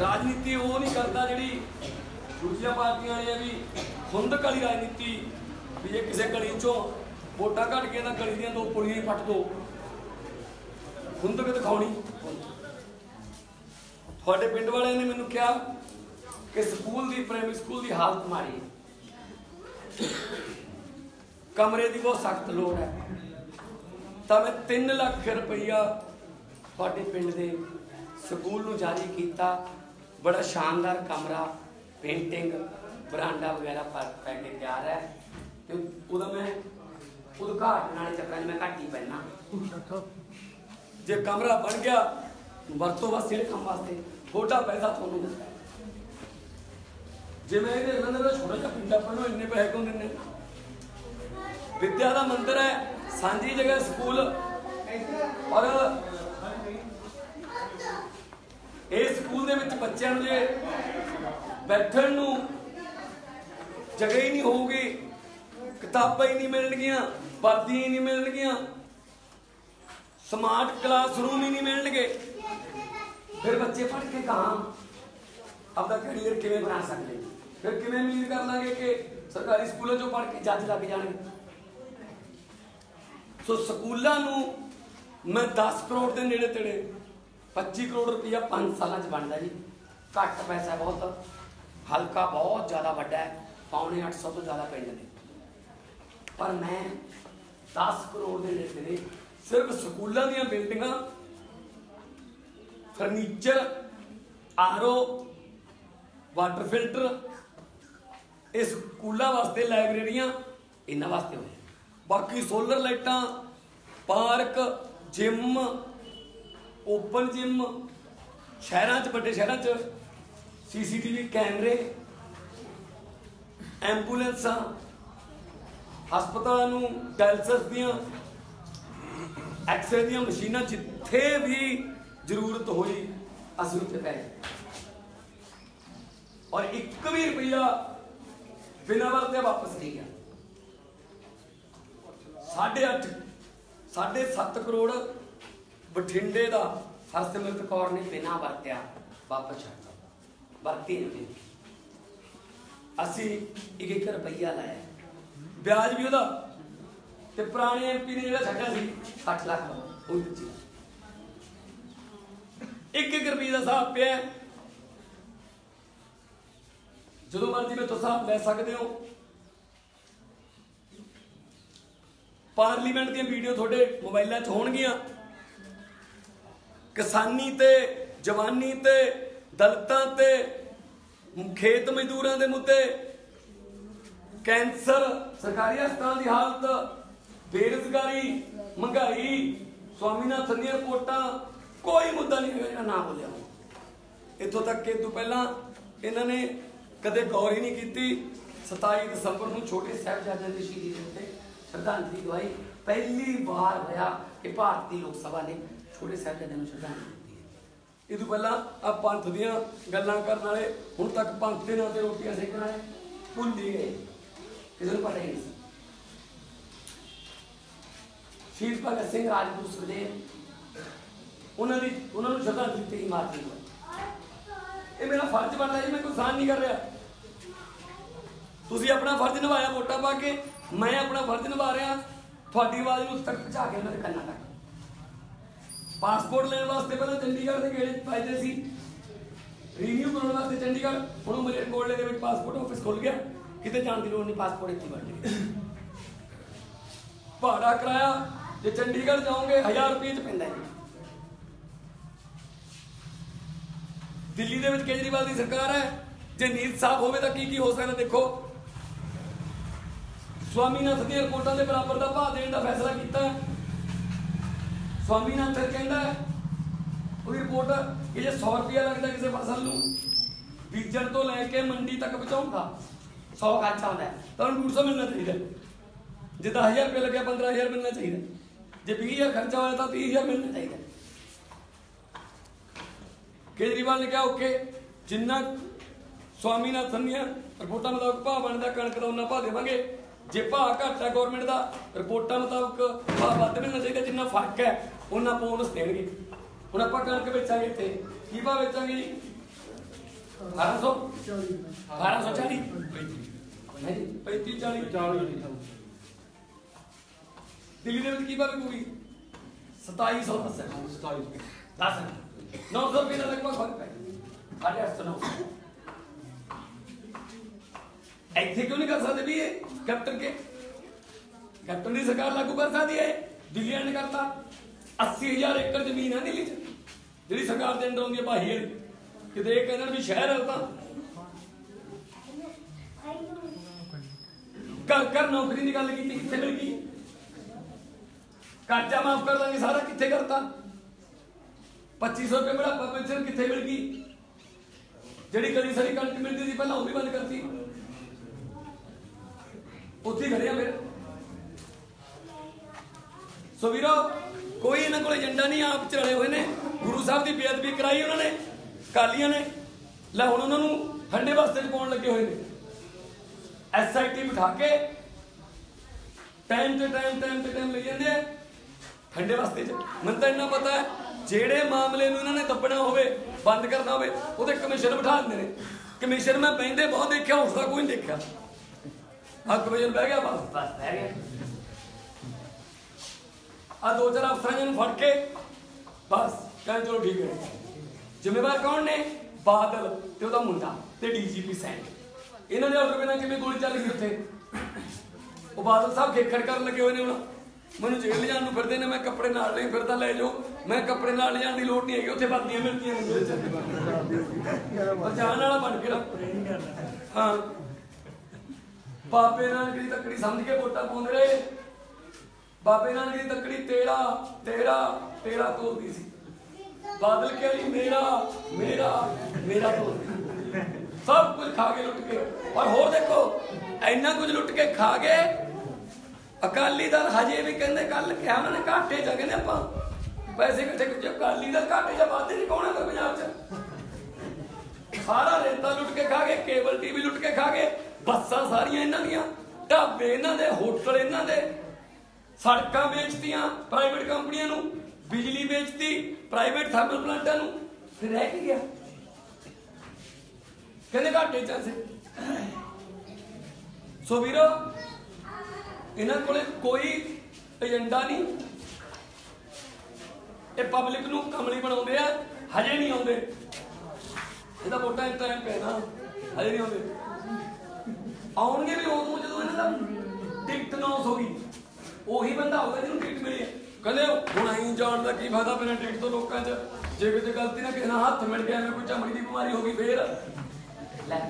ਰਾਜਨੀਤੀ ਉਹ ਨਹੀਂ ਕਰਦਾ ਜਿਹੜੀ ਦੂਜੀਆਂ ਪਾਰਟੀਆਂ ਵਾਲੇ ਆ ਵੀ ਹੁੰਦਕ ਵਾਲੀ ਰਾਜਨੀਤੀ, ਵੀ ਜੇ ਕਿਸੇ ਗਲੀ ਚੋਂ ਵੋਟਾਂ ਘਟ ਗਈਆਂ ਤਾਂ ਗਲੀ ਦੀਆਂ ਦੋ ਪੁਲੀਆਂ ਹੀ ਪੱਟ ਦੋ। ਹੁੰਦਕ ਦਿਖਾਉਣੀ। ਤੁਹਾਡੇ ਪਿੰਡ ਵਾਲਿਆਂ ਨੇ ਮੈਨੂੰ ਕਿਹਾ ਕਿ ਸਕੂਲ ਦੀ, ਪ੍ਰਾਇਮਰੀ ਸਕੂਲ ਦੀ ਹਾਲਤ ਮਾੜੀ ਕਮਰੇ ਦੀ ਬਹੁਤ ਸਖਤ ਲੋੜ ਹੈ। ਤਾਂ ਮੈਂ 3 ਲੱਖ ਰੁਪਈਆ ਤੁਹਾਡੇ ਪਿੰਡ ਦੇ ਸਕੂਲ ਨੂੰ ਜਾਰੀ ਕੀਤਾ। ਬੜਾ ਸ਼ਾਨਦਾਰ ਕਮਰਾ ਪੇਂਟਿੰਗ ਬਰਾਂਡਾ ਵਗੈਰਾ ਪਾ ਪੈ ਕੇ ਤਿਆਰ ਹੈ। ਤੇ ਉਹਦਾ ਮੈਂ ਉਦਘਾਟਨ ਵਾਲੇ ਚੱਕਰਾਂ 'ਚ ਮੈਂ ਘੱਟ ਹੀ ਪੈਣਾ ਜੇ ਕਮਰਾ ਬਣ ਗਿਆ, ਵਰਤੋਂ ਬਸ ਕੰਮ ਵਾਸਤੇ ਥੋੜਾ ਪੈਸਾ ਤੁਹਾਨੂੰ ਦਿੱਤਾ ਜੇ ਮੈਂ ਇਹਦੇ ਅੰਦਰ ਦਾ ਛੋਟਾ ਜਿਹਾ ਪਿੰਡਾ ਪੜਨੋਂ ਇੰਨੇ ਪੈਸੇ ਕਿਉਂ ਦਿੰਦੇ ਵਿਦਿਆ ਦਾ ਮੰਦਰ ਹੈ, ਸਾਂਝੀ ਜਗ੍ਹਾ, ਸਕੂਲ। ਔਰ ਇਹ ਸਕੂਲ ਦੇ ਵਿੱਚ ਬੱਚਿਆਂ ਨੂੰ ਜੇ ਬੈਠਣ ਨੂੰ ਜਗ੍ਹਾ ਹੀ ਨਹੀਂ ਹੋਊਗੀ, ਕਿਤਾਬਾਂ ਹੀ ਨਹੀਂ ਮਿਲਣਗੀਆਂ, ਵਰਦੀਆਂ ਹੀ ਨਹੀਂ ਮਿਲਣਗੀਆਂ, ਸਮਾਰਟ ਕਲਾਸਰੂਮ ਹੀ ਨਹੀਂ ਮਿਲਣਗੇ। ਫਿਰ ਬੱਚੇ ਪੜ੍ਹ ਕੇ ਕਹਾਂ ਆਪਦਾ ਕੈਰੀਅਰ ਕਿਵੇਂ ਬਣਾ ਸਕਦੇ? ਫਿਰ ਕਿਵੇਂ ਉਮੀਦ ਕਰ ਲਾਂਗੇ ਕਿ ਸਰਕਾਰੀ ਸਕੂਲਾਂ ਚੋਂ ਪੜ੍ਹ ਕੇ ਜੱਜ ਲੱਗ ਜਾਣਗੇ? ਸੋ ਸਕੂਲਾਂ ਨੂੰ ਮੈਂ 10 ਕਰੋੜ ਦੇ ਨੇੜੇ ਤੇੜੇ 25 ਕਰੋੜ ਰੁਪਇਆ 5 ਸਾਲਾਂ 'ਚ ਬਣਦਾ ਜੀ। ਘੱਟ ਪੈਸਾ ਬਹੁਤ। ਹਲਕਾ ਬਹੁਤ ਜ਼ਿਆਦਾ ਵੱਡਾ ਹੈ। ਪੌਣੇ 800 ਤੋਂ ਜ਼ਿਆਦਾ ਪਿੰਡ ਨੇ। ਪਰ ਮੈਂ 10 ਕਰੋੜ ਦੇ ਨੇੜੇ ਤੇੜੇ ਸਿਰਫ ਸਕੂਲਾਂ ਦੀਆਂ ਬਿਲਡਿੰਗਾਂ, ਫਰਨੀਚਰ, ਆਰਓ, ਵਾਟਰ ਫਿਲਟਰ, ਇਹ ਸਕੂਲਾਂ ਵਾਸਤੇ ਲਾਇਬ੍ਰੇਰੀਆਂ, ਇਹਨਾਂ ਵਾਸਤੇ ਹੋਏ ਬਾਕੀ ਸੋਲਰ ਲਾਈਟਾਂ, ਪਾਰਕ, ਜਿਮ ਓਪਨ ਜਿਮ, ਸ਼ਹਿਰਾਂ 'ਚ, ਵੱਡੇ ਸ਼ਹਿਰਾਂ 'ਚ, ਸੀਸੀਟੀਵੀ ਕੈਮਰੇ, ਐਂਬੂਲੈਂਸਾਂ, ਹਸਪਤਾਲਾਂ ਨੂੰ ਡਾਇਲਸਿਸ ਦੀਆਂ, ਐਕਸਰੇ ਦੀਆਂ ਮਸ਼ੀਨਾਂ ਜਿੱਥੇ ਵੀ ਜ਼ਰੂਰਤ ਹੋਈ, ਅਸੀਂ ਉੱਥੇ ਪੈ ਗਏ ਔਰ ਇੱਕ ਵੀ ਰੁਪਈਆ ਬਿਨਾਂ ਵਰਤੇ ਵਾਪਸ ਨਹੀਂ ਗਿਆ। ਸਾਢੇ ਅੱਠ, ਸਾਢੇ 7 ਕਰੋੜ ਬਠਿੰਡੇ ਦਾ ਹਰਸਿਮਰਤ ਕੌਰ ਨੇ ਬਿਨਾਂ ਵਰਤਿਆ ਵਾਪਸ ਛੱਡਤਾ ਵਰਤੀ ਨਹੀਂ ਅਸੀਂ ਇੱਕ ਇੱਕ ਰੁਪਈਆ ਲਾਇਆ। ਵਿਆਜ ਵੀ ਉਹਦਾ ਤੇ ਪੁਰਾਣੇ ਐਮਪੀ ਨੇ ਜਿਹੜਾ ਛੱਡਿਆ ਸੀ 60 ਲੱਖ ਉਹ ਦਿੱਤੀ। ਇੱਕ ਇੱਕ ਰੁਪਏ ਦਾ ਹਿਸਾਬ ਪਿਆ ਜਦੋਂ ਮਰਜ਼ੀ ਮੈਂ ਤੁਸੀਂ ਹਿਸਾਬ ਲੈ ਸਕਦੇ ਹੋ। ਪਾਰਲੀਮੈਂਟ ਦੀਆਂ ਵੀਡੀਓ ਤੁਹਾਡੇ ਮੋਬਾਈਲਾਂ 'ਚ ਹੋਣਗੀਆਂ। ਕਿਸਾਨੀ ਤੇ, ਜਵਾਨੀ ਤੇ, ਦਲਤਾਂ ਤੇ, ਖੇਤ ਮਜ਼ਦੂਰਾਂ ਦੇ ਮੁੱਦੇ, ਕੈਂਸਰ, ਸਰਕਾਰੀ ਹਸਪਤਾਲਾਂ ਦੀ ਹਾਲਤ, ਬੇਰੁਜ਼ਗਾਰੀ, ਮਹਿੰਗਾਈ, ਸਵਾਮੀਨਾਥਨ ਦੀਆਂ ਰਿਪੋਰਟਾਂ, ਕੋਈ ਮੁੱਦਾ ਨਹੀਂ ਹੈਗਾ ਜਿਹੜਾ ਨਾ ਬੋਲਿਆ ਇੱਥੋਂ ਤੱਕ ਕਿ ਤੋਂ ਪਹਿਲਾਂ ਇਹਨਾਂ ਨੇ ਕਦੇ ਗੌਰ ਹੀ ਨਹੀਂ ਕੀਤੀ। 27 ਦਸੰਬਰ ਨੂੰ ਛੋਟੇ ਸਾਹਿਬਜ਼ਾਦਿਆਂ ਦੀ ਸ਼ਹੀਦੀ ਦੇ ਉੱਤੇ ਸ਼ਰਧਾਂਜਲੀ ਦਵਾਈ। ਪਹਿਲੀ ਵਾਰ ਹੋਇਆ ਕਿ ਭਾਰਤੀ ਲੋਕ ਸਭਾ ਨੇ ਛੋਟੇ ਸਾਹਿਬਜ਼ਾਦਿਆਂ ਨੂੰ ਸ਼ਰਧਾਂਜਲੀ ਦਿੱਤੀ ਹੈ। ਇਹ ਤੋਂ ਪਹਿਲਾਂ ਆ ਪੰਥ ਦੀਆਂ ਗੱਲਾਂ ਕਰਨ ਵਾਲੇ ਹੁਣ ਤੱਕ ਪੰਥ ਦੇ ਨਾਂ ਤੇ ਰੋਟੀਆਂ ਸੇਕਣ ਵਾਲੇ ਭੁੱਲ ਹੀ ਗਏ। ਕਿਸੇ ਨੂੰ ਪਤਾ ਹੀ ਨਹੀਂ ਸੀ। ਸ਼ਹੀਦ ਭਗਤ ਸਿੰਘ ਰਾਜਗੁਰੂ ਸੁਖਦੇਵ, ਉਹਨਾਂ ਦੀ ਉਹਨਾਂ ਨੂੰ ਸ਼ਰਧਾਂਜਲੀ ਦਿੱਤੀ ਹੀ ਮਾਰਦੀ ਇਹ ਮੇਰਾ ਫਰਜ਼ ਬਣਦਾ ਜੀ, ਮੈਂ ਕੋਈ ਸਾਨ ਨਹੀਂ ਕਰ ਰਿਹਾ। ਤੁਸੀਂ ਆਪਣਾ ਫਰਜ਼ ਨਿਭਾਇਆ ਵੋਟਾਂ ਪਾ ਕੇ, ਮੈਂ ਆਪਣਾ ਫਰਜ਼ ਨਿਭਾ ਰਿਹਾ। ਤੁਹਾਡੀ ਆਵਾਜ਼ ਨੂੰ ਉੱਥੇ ਤੱਕ ਪਹੁੰਚਾ ਕੇ ਉਹਨਾਂ ਦੇ ਕੰਨਾਂ ਤੱਕ। ਪਾਸਪੋਰਟ ਲੈਣ ਵਾਸਤੇ ਪਹਿਲਾਂ ਚੰਡੀਗੜ੍ਹ ਦੇ ਗੇੜੇ ਪਾਈਦੇ ਸੀ। ਰੀਨਿਊ ਕਰਾਉਣ ਵਾਸਤੇ ਚੰਡੀਗੜ੍ਹ। ਹੁਣ ਮੇਰੇ ਕੋਲੇ ਦੇ ਵਿੱਚ ਪਾਸਪੋਰਟ ਆਫਿਸ ਖੁੱਲ ਗਿਆ। ਕਿਤੇ ਜਾਣ ਦੀ ਲੋੜ ਨਹੀਂ, ਪਾਸਪੋਰਟ ਇੱਥੇ ਬਣ ਗਿਆ ਭਾੜਾ ਕਰਾਇਆ, ਜੇ ਚੰਡੀਗੜ੍ਹ ਜਾਓਗੇ 1000 ਰੁਪਏ ਚ ਪੈਂਦਾ ਹੈ ਦਿੱਲੀ ਦੇ ਵਿੱਚ ਕੇਜਰੀਵਾਲ ਦੀ ਸਰਕਾਰ ਹੈ। ਜੇ ਨੀਤ ਸਾਫ਼ ਹੋਵੇ ਤਾਂ ਕੀ ਕੀ ਹੋ ਸਕਦਾ ਦੇਖੋ। ਸਵਾਮੀਨਾਥਨ ਦੀਆਂ ਰਿਪੋਰਟਾਂ ਦੇ ਬਰਾਬਰ ਦਾ ਭਾਅ ਦੇਣ ਦਾ ਫੈਸਲਾ ਕੀਤਾ ਸਵਾਮੀਨਾਥਨ ਕਹਿੰਦਾ ਉਹਦੀ ਰਿਪੋਰਟ ਕਿ ਜੇ 100 ਰੁਪਇਆ ਲੱਗਦਾ ਕਿਸੇ ਫਸਲ ਨੂੰ ਬੀਜਣ ਤੋਂ ਲੈ ਕੇ ਮੰਡੀ ਤੱਕ ਪਹੁੰਚਾਉਂਦਾ 100 ਖਰਚਾ ਹੁੰਦਾ ਹੈ, ਤਾਂ ਉਹਨੂੰ 200 ਮਿਲਣਾ ਚਾਹੀਦਾ ਹੈ। ਜੇ 10000 ਰੁਪਏ ਲੱਗਿਆ 15000 ਮਿਲਣਾ ਚਾਹੀਦਾ ਹੈ। ਜੇ 20000 ਖਰਚਾ ਹੋਇਆ ਤਾਂ 30000 ਮਿਲਣਾ ਚਾਹੀਦਾ ਕੇਜਰੀਵਾਲ ਨੇ ਕਿਹਾ ਓਕੇ ਜਿੰਨਾ ਸਵਾਮੀਨਾਥਨ ਦੀਆਂ ਰਿਪੋਰਟਾਂ ਮੁਤਾਬਕ ਭਾਅ ਬਣਦਾ ਕਣਕ ਦਾ ਉਹਨਾਂ ਭਾਅ ਦੇਵਾਂਗੇ ਜੇ ਭਾਅ ਘੱਟ ਹੈ ਗਵਰਨਮੈਂਟ ਦਾ ਰਿਪੋਰਟਾਂ ਮੁਤਾਬਕ ਭਾਅ ਵੱਧ ਮਿਲਣਾ ਚਾਹੀਦਾ ਜਿੰਨਾ ਫ਼ਰਕ ਹੈ ਉਹਨਾਂ ਬੋਨਸ ਦੇਣਗੇ। ਹੁਣ ਆਪਾਂ ਕਣਕ ਵੇਚਾਂਗੇ ਇੱਥੇ। ਕੀ ਭਾਅ ਵੇਚਾਂਗੇ 1800 1840 35 40 ਦਿੱਲੀ ਦੇ ਵਿੱਚ ਕੀ ਭਾਵੇਂ ਪੂਰੀ 2700 ਦੱਸਿਆ 10 900 ਰੁਪਏ ਦਾ ਲਗਭਗ ਫ਼ਰਕ ਹੈ। ਸਾਡੇ 800 900 ਇੱਥੇ ਕਿਉਂ ਨਹੀਂ ਕਰ ਸਕਦੇ ਵੀ ਇਹ? ਕੈਪਟਨ ਕੇ ਕੈਪਟਨ ਦੀ ਸਰਕਾਰ ਲਾਗੂ ਕਰ ਸਕਦੀ ਹੈ। ਦਿੱਲੀ ਵਾਲਿਆਂ ਨੇ ਕਰਤਾ। 80000 ਏਕੜ ਜ਼ਮੀਨ ਹੈ ਦਿੱਲੀ 'ਚ, ਜਿਹੜੀ ਸਰਕਾਰ ਦੇ ਅੰਦਰ ਆਉਂਦੀ ਹੈ ਭਾਈ ਕਿਤੇ ਇਹ ਕਹਿੰਦੇ ਵੀ ਸ਼ਹਿਰ ਹੈ ਤਾਂ। ਘਰ ਘਰ ਨੌਕਰੀ ਦੀ ਗੱਲ ਕੀਤੀ, ਕਿੱਥੇ ਮਿਲ ਗਈ? ਕਰਜ਼ਾ ਮਾਫ ਕਰ ਦਾਂਗੇ, ਸਾਰਾ ਕਿੱਥੇ ਕਰਤਾ? 2500 ਰੁਪਏ ਬੜਾ ਪੈਨਸ਼ਨ ਕਿੱਥੇ ਮਿਲ ਗਈ? ਜਿਹੜੀ ਕਦੀ ਸਾਰੀ ਕਣਕ ਮਿਲਦੀ ਸੀ, ਪਹਿਲਾਂ ਉਹ ਵੀ ਬੰਦ ਕਰਤੀ। ਉੱਥੇ ਹੀ ਖੜੇ ਆ ਫਿਰ। ਸੋ ਵੀਰੋ ਕੋਈ ਇਹਨਾਂ ਕੋਲ ਏਜੰਡਾ ਨਹੀਂ, ਆਪ ਚਲੇ ਹੋਏ ਨੇ। ਗੁਰੂ ਸਾਹਿਬ ਦੀ ਬੇਅਦਬੀ ਕਰਾਈ ਉਹਨਾਂ ਨੇ ਕਾਲੀਆਂ ਨੇ। ਲੈ ਹੁਣ ਉਹਨਾਂ ਨੂੰ ਹੰਡੇ ਵਾਸਤੇ ਪਾਉਣ ਲੱਗੇ ਹੋਏ ਨੇ। ਐਸਆਈਟੀ ਬਿਠਾ ਕੇ ਟਾਈਮ ਤੇ ਟਾਈਮ ਟਾਈਮ ਤੇ ਟਾਈਮ ਲਈ ਜਾਂਦੇ ਆ। ਠੰਡੇ ਵਾਸਤੇ ਚ। ਮੈਨੂੰ ਤਾਂ ਇੰਨਾ ਪਤਾ ਹੈ, ਜਿਹੜੇ ਮਾਮਲੇ ਨੂੰ ਇਹਨਾਂ ਨੇ ਦੱਬਣਾ ਹੋਵੇ, ਬੰਦ ਕਰਨਾ ਹੋਵੇ, ਉਹਦੇ ਕਮਿਸ਼ਨ ਬਿਠਾ ਦਿੰਦੇ ਨੇ। ਕਮਿਸ਼ਨ ਮੈਂ ਬੈਂਦੇ ਬਹੁਤ ਦੇਖਿਆ, ਉਸਦਾ ਕੋਈ ਨਹੀਂ ਦੇਖਿਆ। ਆ ਕਮਿਸ਼ਨ ਬਹਿ ਗਿਆ ਬਸ ਬਸ, ਬਹਿ ਗਿਆ। ਆ ਦੋ ਚਾਰ ਅਫਸਰਾਂ ਨੂੰ ਫੜ ਕੇ, ਬਸ, ਕਹਿੰਦੇ ਚਲੋ ਠੀਕ ਹੈ। ਜ਼ਿੰਮੇਵਾਰ ਕੌਣ ਨੇ? ਬਾਦਲ ਤੇ ਉਹਦਾ ਮੁੰਡਾ ਤੇ ਡੀਜੀਪੀ ਸੈਨ। ਇਹਨਾਂ ਦੇ ਆਰਡਰ ਬਿਨਾਂ ਕਿਵੇਂ ਗੋਲੀ ਚੱਲ ਗਈ ਉੱਥੇ? ਉਹ ਬਾਦਲ ਸਾਹਿਬ ਖੇਖੜ ਕਰਨ ਲੱਗੇ ਹੋਏ ਨੇ ਹੁਣ। ਮੈਨੂੰ ਜੇਲ੍ਹ ਲਿਜਾਣ ਨੂੰ ਫਿਰਦੇ ਨੇ, ਮੈਂ ਕੱਪੜੇ ਨਾਲ ਨਹੀਂ ਫਿਰਦਾ, ਲੈ ਜਾਓ। ਮੈਂ ਕੱਪੜੇ ਨਾਲ ਲਿਜਾਣ ਦੀ ਲੋੜ ਨਹੀਂ ਹੈਗੀ, ਉੱਥੇ ਵਰਦੀਆਂ ਮਿਲਦੀਆਂ ਨੇ। ਜੇਲ੍ਹ ਚ ਜਾਣ ਵਾਲਾ ਬਣ ਕੇ ਰੱਖ ਹਾਂ। ਬਾਬੇ ਨਾਨਕ ਦੀ ਤੱਕੜੀ ਸਮਝ ਕੇ ਵੋਟਾਂ ਪਾਉਂਦੇ ਰਹੇ। ਬਾਬੇ ਨਾਨਕ ਦੀ ਤੱਕੜੀ ਤੇਰਾ ਤੇਰਾ ਤੇਰਾ ਤੋਲਦੀ ਸੀ। ਬਾਦਲ ਕੇ ਮੇਰਾ ਮੇਰਾ ਮੇਰਾ ਤੋੜਦੀ ਸਭ ਕੁਝ ਖਾ ਕੇ ਲੁੱਟ ਕੇ। ਔਰ ਹੋਰ ਦੇਖੋ, ਇੰਨਾ ਕੁਝ ਲੁੱਟ ਕੇ ਖਾ ਗਏ। ਅਕਾਲੀ ਦਲ ਹਜੇ ਵੀ ਕਹਿੰਦੇ ਕੱਲ ਕਿਹਾ ਉਹਨਾਂ ਨੇ ਘਾਟੇ ਚ ਕਹਿੰਦੇ ਆਪਾਂ ਪੈਸੇ ਇਕੱਠੇ ਕਰ ਅਕਾਲੀ ਦਲ ਘਾਟੇ ਚ ਵਾਧੇ ਨਹੀਂ ਪਾਉਣਾ ਕੋਈ ਪੰਜਾਬ ਚ। ਸਾਰਾ ਰੇਤਾ ਲੁੱਟ ਕੇ ਖਾ ਗਏ, ਕੇਬਲ ਟੀਵੀ ਲੁੱਟ ਕੇ ਖਾ ਗਏ। ਬੱਸਾਂ ਸਾਰੀਆਂ ਇਹਨਾਂ ਦੀਆਂ, ਢਾਬੇ ਇਹਨਾਂ ਦੇ, ਹੋਟਲ ਇਹਨਾਂ ਦੇ। ਸੜਕਾਂ ਵੇਚਤੀਆਂ ਪ੍ਰਾਈਵੇਟ ਕੰਪਨੀਆਂ ਨੂੰ, ਬਿਜਲੀ ਵੇਚਤੀ ਪ੍ਰਾਈਵੇਟ ਥਰਮਲ ਪਲਾਂਟਾਂ ਨੂੰ, ਫਿਰ ਰਹਿ ਕੀ ਗਿਆ? ਕਹਿੰਦੇ ਘਾਟੇ ਚ ਸੋ ਵੀਰੋ, ਇਹਨਾਂ ਕੋਲੇ ਕੋਈ ਏਜੰਡਾ ਨਹੀਂ। ਇਹ ਪਬਲਿਕ ਨੂੰ ਕਮਲੀ ਬਣਾਉਂਦੇ ਆ, ਹਜੇ ਨਹੀਂ ਆਉਂਦੇ। ਇਹਦਾ ਵੋਟਾਂ ਇੰਤਾ ਪੈਣਾ, ਹਜੇ ਨਹੀਂ ਆਉਂਦੇ। ਆਉਣਗੇ ਵੀ ਉਦੋਂ ਉਹੀ ਬੰਦਾ ਹੋਊਗਾ ਜਿਹਨੂੰ ਟਿਕਟ ਮਿਲੀ ਹੈ। ਕਹਿੰਦੇ, ਹੁਣ ਅਸੀਂ ਜਾਣ ਦਾ ਕੀ ਫਾਇਦਾ ਬਿਨਾਂ ਟਿਕਟ ਤੋਂ ਲੋਕਾਂ 'ਚ? ਜੇ ਕਿਤੇ ਗਲਤੀ ਨਾ ਕਿਸੇ ਨਾਲ ਹੱਥ ਮਿਲ ਗਿਆ, ਐਵੇਂ ਕੋਈ ਚਮੜੀ ਦੀ ਬਿਮਾਰੀ ਹੋ ਗਈ, ਫੇਰ? ਲੈ।